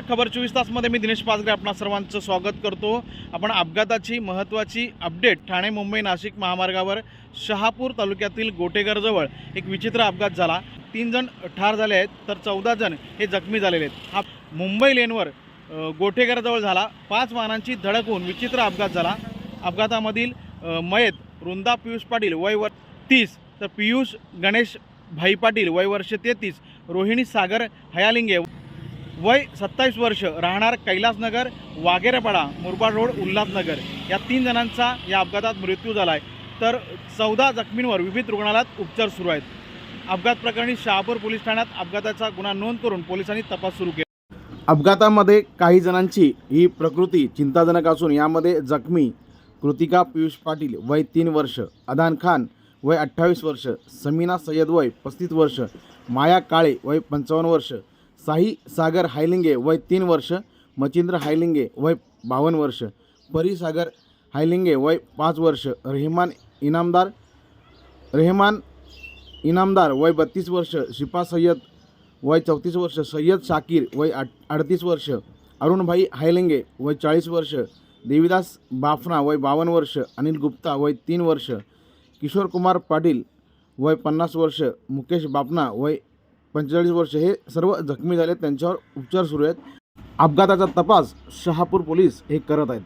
खबर चोवीस तासमध्ये मी दिनेश पाचगरे आपणा सर्वांचं स्वागत करतो. आपण अपघाताची महत्त्वाची अपडेट ठाणे मुंबई नाशिक महामार्गावर शहापूर तालुक्यातील गोटेघरजवळ एक विचित्र अपघात झाला. तीन जण ठार झाले आहेत तर चौदा जण हे जखमी झालेले आहेत. हा मुंबई लेनवर अ, गोटेघरजवळ झाला. पाच वाहनांची धडक होऊन विचित्र अपघात झाला. अपघातामधील मयत वृंदा पियुष पाटील वय वर तीस तर पियुष गणेश भाई पाटील वय वर्ष तेहतीस रोहिणी सागर हयालिंगे वय सत्तावीस वर्ष राहणार कैलासनगर वाघेरेपाडा मुरबाड रोड उल्हासनगर. या तीन जणांचा या अपघातात मृत्यू झाला आहे तर चौदा जखमींवर विविध रुग्णालयात उपचार सुरू आहेत. अपघात प्रकरणी शहापूर पोलीस ठाण्यात अपघाताचा गुन्हा नोंद करून पोलिसांनी तपास सुरू केला. अपघातामध्ये काही जणांची ही प्रकृती चिंताजनक असून यामध्ये जखमी कृतिका पियुष पाटील वय तीन वर्ष अदान खान वय अठ्ठावीस वर्ष समीना सय्यद वय पस्तीस वर्ष माया काळे वय पंचावन्न वर्ष साई सागर हायलिंगे वय तीन वर्ष मचिंद्र हायलिंगे वय बावन्न वर्ष परिसागर हायलिंगे वय पाच वर्ष रेहमान इनामदार रेहमान इनामदार वय बत्तीस वर्ष शिपा सय्यद वय चौतीस वर्ष सय्यद शाकीर वय आठ अडतीस वर्ष अरुणभाई हायलिंगे वय चाळीस वर्ष देविदास बाफना वय बावन्न वर्ष अनिल गुप्ता वय तीन वर्ष किशोर कुमार पाटील वय पन्नास वर्ष मुकेश बापना वय पंचेचाळीस वर्ष हे सर्व जखमी झाले त्यांच्यावर उपचार सुरू आहेत. अपघाताचा तपास शहापूर पोलीस हे करत आहेत.